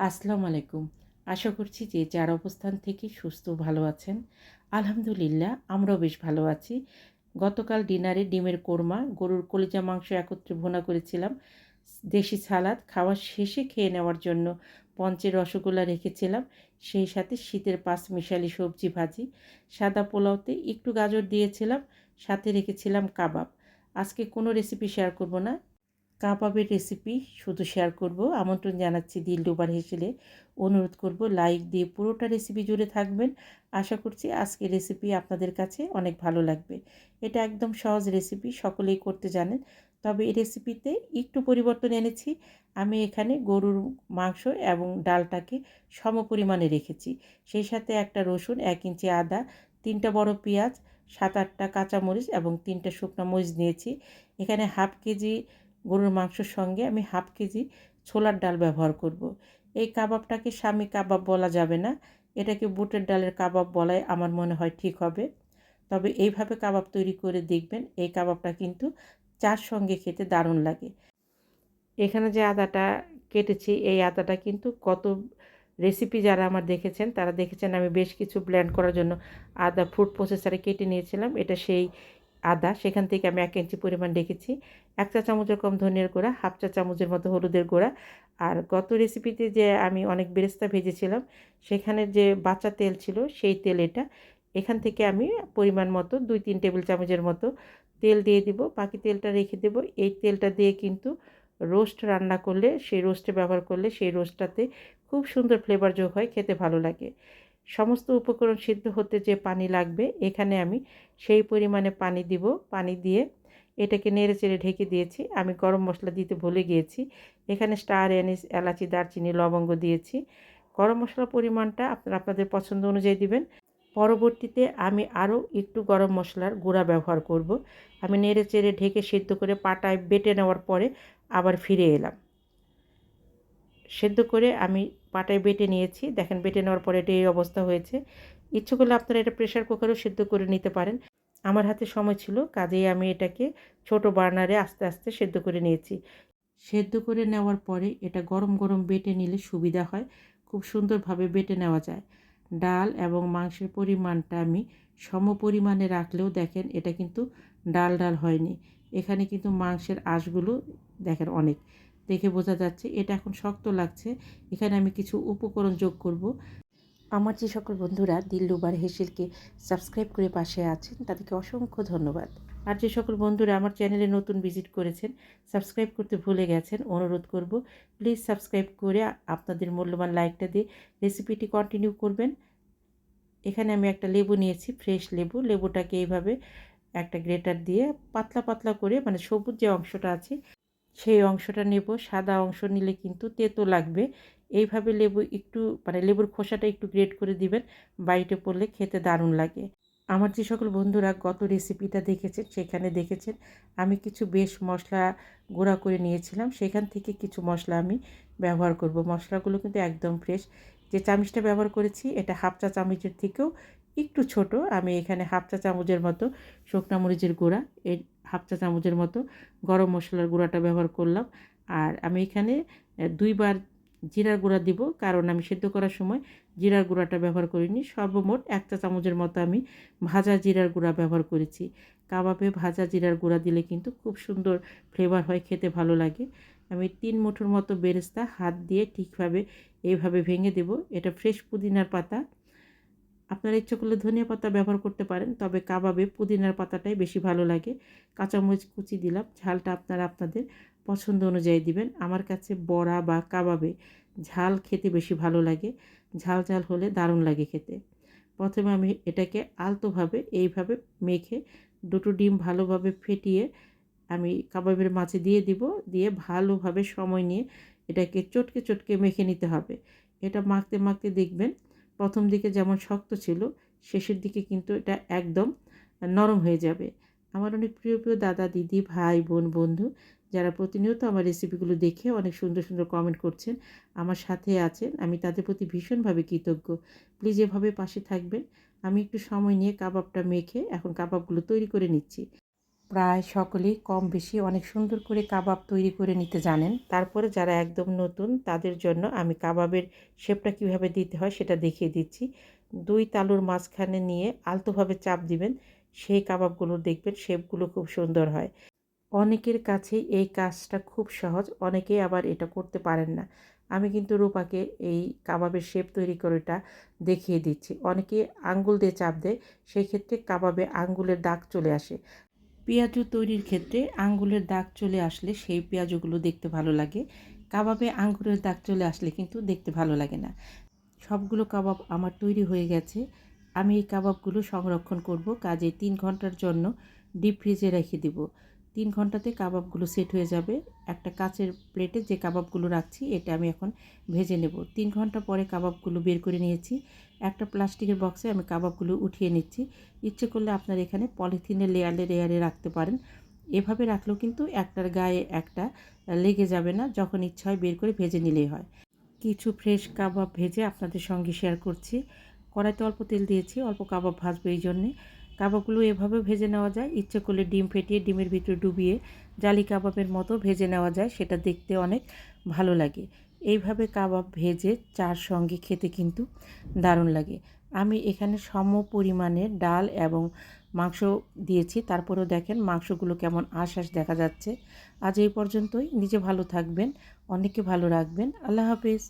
আসসালামু আলাইকুম। আশা করছি যে যার অবস্থান থেকে সুস্থ ভালো আছেন, আলহামদুলিল্লাহ আমরাও বেশ ভালো আছি। গতকাল ডিনারে ডিমের কোরমা, গরুর কলিজা মাংস একত্রে ভুনা করেছিলাম। দেশি সালাদ খাওয়ার শেষে খেয়ে নেওয়ার জন্য পঞ্চের রসগোল্লা রেখেছিলাম। সেই সাথে শীতের পাঁচ মিশালি সবজি ভাজি, সাদা পোলাওতে একটু গাজর দিয়েছিলাম, সাথে রেখেছিলাম কাবাব। আজকে কোনো রেসিপি শেয়ার করব না কাবাবের রেসিপি শুধু শেয়ার করব, আমন্ত্রণ জানাচ্ছি দিল ডোবার হেসেলে। অনুরোধ করব লাইক দিয়ে পুরোটা রেসিপি জুড়ে থাকবেন। আশা করছি আজকের রেসিপি আপনাদের কাছে অনেক ভালো লাগবে। এটা একদম সহজ রেসিপি সকলেই করতে জানেন। তবে এই রেসিপিতে একটু পরিবর্তন এনেছি। আমি এখানে গরুর মাংস এবং ডালটাকে সম পরিমাণে রেখেছি। সেই সাথে একটা রসুন, এক ইঞ্চি আদা, তিনটা বড় পেঁয়াজ, সাত আটটা কাঁচামরিচ এবং তিনটা শুকনো মরিচ নিয়েছি। এখানে হাফ কেজি গরুর মাংসর সঙ্গে আমি হাফ কেজি ছোলার ডাল ব্যবহার করব। এই কাবাবটাকে স্বামী কাবাব বলা যাবে না। এটাকে বুটের ডালের কাবাব বলাই আমার মনে হয় ঠিক হবে। তবে এইভাবে কাবাব তৈরি করে দেখবেন, এই কাবাবটা কিন্তু চার সঙ্গে খেতে দারুণ লাগে। এখানে যে আদাটা কেটেছি, এই আদাটা কিন্তু কত রেসিপি যারা আমার দেখেছেন, তারা দেখেছেন আমি বেশ কিছু ব্ল্যান্ড করার জন্য আদা ফুড প্রসেসারে কেটে নিয়েছিলাম। এটা সেই আদা, সেখান থেকে আমি এক ইঞ্চি পরিমাণ রেখেছি এক চা চামচের কম ধনিয়ার গুঁড়া, হাফ চা চামচের মতো হলুদের গুঁড়া। আর গত রেসিপিতে যে আমি অনেক বেরেস্তা ভেজেছিলাম সেখানে যে বাচ্চা তেল ছিল সেই তেল এটা, এখান থেকে আমি পরিমাণ মতো দুই তিন টেবিল চামচের মতো তেল দিয়ে দিব। বাকি তেলটা রেখে দেব। এই তেলটা দিয়ে কিন্তু রোস্ট রান্না করলে, সেই রোস্টে ব্যবহার করলে সেই রোস্টটাতে খুব সুন্দর ফ্লেভার যোগ হয়, খেতে ভালো লাগে। সমস্ত উপকরণ সিদ্ধ হতে যে পানি লাগবে, এখানে আমি সেই পরিমাণে পানি দিব। পানি দিয়ে এটাকে নেড়ে চেড়ে ঢেকে দিয়েছি। আমি গরম মশলা দিতে ভুলে গিয়েছি। এখানে স্টার এনিস এলাচি, দারচিনি, লবঙ্গ দিয়েছি। গরম মশলার পরিমাণটা আপনারা আপনাদের পছন্দ অনুযায়ী দিবেন। পরবর্তীতে আমি আরও একটু গরম মশলার গুঁড়া ব্যবহার করব। আমি নেড়ে চেড়ে ঢেকে সিদ্ধ করে পাটায় বেটে নেওয়ার পরে আবার ফিরে এলাম। সেদ্ধ করে আমি পাটায় বেটে নিয়েছি। দেখেন বেটে নেওয়ার পরে এটা এই অবস্থা হয়েছে। ইচ্ছে করলে আপনারা এটা প্রেশার কুকারেও সেদ্ধ করে নিতে পারেন। আমার হাতে সময় ছিল, কাজেই আমি এটাকে ছোট বার্নারে আস্তে আস্তে সেদ্ধ করে নিয়েছি। সেদ্ধ করে নেওয়ার পরে এটা গরম গরম বেটে নিলে সুবিধা হয়। খুব সুন্দরভাবে বেটে নেওয়া যায়। ডাল এবং মাংসের পরিমাণটা আমি সম পরিমাণে রাখলেও দেখেন এটা কিন্তু ডাল ডাল হয়নি। এখানে কিন্তু মাংসের আঁশগুলো দেখেন অনেক। দেখে বোঝা যাচ্ছে এটা এখন শক্ত লাগছে। এখানে আমি কিছু উপকরণ যোগ করব। আমার যে সকল বন্ধুরা দিল্লুবার হেসেলকে সাবস্ক্রাইব করে পাশে আছেন তাদেরকে অসংখ্য ধন্যবাদ। আর যে সকল বন্ধুরা আমার চ্যানেলে নতুন ভিজিট করেছেন সাবস্ক্রাইব করতে ভুলে গেছেন অনুরোধ করব প্লিজ সাবস্ক্রাইব করে আপনাদের মূল্যবান লাইকটা দিয়ে রেসিপিটি কন্টিনিউ করবেন। এখানে আমি একটা লেবু নিয়েছি ফ্রেশ লেবু। লেবুটাকে এইভাবে একটা গ্রেটার দিয়ে পাতলা পাতলা করে মানে সবুজ যে অংশটা আছে সেই অংশটা নেব, সাদা অংশ নিলে কিন্তু তেতো লাগবে। এইভাবে লেবু একটু মানে লেবুর খোসাটা একটু গ্রেট করে দিবেন, বাইটে পড়লে খেতে দারুণ লাগে। আমার যে সকল বন্ধুরা গত রেসিপিটা দেখেছেন, সেখানে দেখেছেন, আমি কিছু বেশ মশলা গুঁড়া করে নিয়েছিলাম, সেখান থেকে কিছু মশলা আমি ব্যবহার করব। মশলাগুলো কিন্তু একদম ফ্রেশ যে চামচটা ব্যবহার করেছি, এটা হাফ চা চামচের থেকেও একটু ছোট, আমি এখানে হাফ চা চামচের মতো শুকনা মরিচের গুঁড়া এই হাফ চা চামচের মতো গরম মশলার গুঁড়াটা ব্যবহার করলাম। আর আমি এখানে দুইবার জিরার গুঁড়া দিব, কারণ আমি সেদ্ধ করার সময় জিরার গুঁড়াটা ব্যবহার করিনি। সর্বমোট এক চা চামচের মতো আমি ভাজা জিরার গুঁড়া ব্যবহার করেছি। কাবাবে ভাজা জিরার গুঁড়া দিলে কিন্তু খুব সুন্দর ফ্লেভার হয়, খেতে ভালো লাগে। আমি তিন মুঠোর মতো বেরেস্তা হাত দিয়ে ঠিকভাবে এইভাবে ভেঙে দেব। এটা ফ্রেশ পুদিনার পাতা। আপনারা ইচ্ছে করলে ধনিয়া পাতা ব্যবহার করতে পারেন, তবে কাবাবে পুদিনার পাতাটাই বেশি ভালো লাগে। কাঁচামরিচ কুচি দিলাম, ঝালটা আপনারা আপনাদের পছন্দ অনুযায়ী দিবেন। আমার কাছে বড়া বা কাবাবে ঝাল খেতে বেশি ভালো লাগে, ঝাল ঝাল হলে দারুণ লাগে খেতে। প্রথমে আমি এটাকে আলতোভাবে এইভাবে মেখে দুটো ডিম ভালোভাবে ফেটিয়ে আমি কাবাবের মাঝে দিয়ে দিব, দিয়ে ভালোভাবে সময় নিয়ে এটাকে চটকে চটকে মেখে নিতে হবে। এটা মাখতে মাখতে দেখবেন প্রথম দিকে যেমন শক্ত ছিল, শেষের দিকে কিন্তু এটা একদম নরম হয়ে যাবে। আমার অনেক প্রিয় প্রিয় দাদা, দিদি, ভাই, বোন, বন্ধু যারা প্রতিনিয়ত আমার রেসিপিগুলো দেখে অনেক সুন্দর সুন্দর কমেন্ট করছেন, আমার সাথে আছেন। আমি তাদের প্রতি ভীষণভাবে কৃতজ্ঞ। প্লিজ এভাবে পাশে থাকবেন। আমি একটু সময় নিয়ে কাবাবটা মেখে এখন কাবাবগুলো তৈরি করে নিচ্ছি। প্রায় সকলেই কম বেশি অনেক সুন্দর করে কাবাব তৈরি করে নিতে জানেন। তারপরে যারা একদম নতুন, তাদের জন্য আমি কাবাবের শেপটা কীভাবে দিতে হয় সেটা দেখিয়ে দিচ্ছি। দুই তালুর মাঝখানে নিয়ে আলতোভাবে চাপ দিবেন, সেই কাবাবগুলো দেখবেন শেপগুলো খুব সুন্দর হয়। অনেকের কাছে এই কাজটা খুব সহজ, অনেকেই আবার এটা করতে পারেন না। আমি কিন্তু রূপাকে এই কাবাবের শেপ তৈরি করেটা দেখিয়ে দিচ্ছি। অনেকে আঙ্গুল দিয়ে চাপ দেয়, সেই ক্ষেত্রে কাবাবে আঙ্গুলের দাগ চলে আসে। পেঁয়াজু তৈরির ক্ষেত্রে আঙ্গুলের দাগ চলে আসলে সেই পেঁয়াজুগুলো দেখতে ভালো লাগে। কাবাবে আঙ্গুরের দাগ চলে আসলে কিন্তু দেখতে ভালো লাগে না। সবগুলো কাবাব আমার তৈরি হয়ে গেছে। আমি এই কাবাবগুলো সংরক্ষণ করব। কাজে তিন ঘণ্টার জন্য ডিপ ফ্রিজে রেখে দিব। তিন ঘন্টাতে কাবাবগুলো সেট হয়ে যাবে। একটা কাচের প্লেটে যে কাবাবগুলো রাখছি, এটা আমি এখন ভেজে নেব। তিন ঘণ্টা পরে কাবাবগুলো বের করে নিয়েছি। একটা প্লাস্টিকের বক্সে আমি কাবাবগুলো উঠিয়ে নিচ্ছি। ইচ্ছে করলে আপনার এখানে পলিথিনের লেয়ারে লেয়ারে রাখতে পারেন। এভাবে রাখলেও কিন্তু একটার গায়ে একটা লেগে যাবে না, যখন ইচ্ছা হয় বের করে ভেজে নিলেই হয়। কিছু ফ্রেশ কাবাব ভেজে আপনাদের সঙ্গে শেয়ার করছি। কড়াইতে অল্প তেল দিয়েছি, অল্প কাবাব ভাজবো এই জন্যে। কাবাবগুলো এভাবে ভেজে নেওয়া যায়। ইচ্ছে করলে ডিম ফেটিয়ে ডিমের ভিতরে ডুবিয়ে জালি কাবাবের মতো ভেজে নেওয়া যায়, সেটা দেখতে অনেক ভালো লাগে। এইভাবে কাবাব ভেজে চার সঙ্গে খেতে কিন্তু দারুণ লাগে। আমি এখানে সম পরিমাণে ডাল এবং মাংস দিয়েছি। তারপরেও দেখেন মাংসগুলো কেমন আশ আশ দেখা যাচ্ছে। আজ এই পর্যন্তই। নিজে ভালো থাকবেন অনেকে ভালো রাখবেন। আল্লাহ হাফিজ।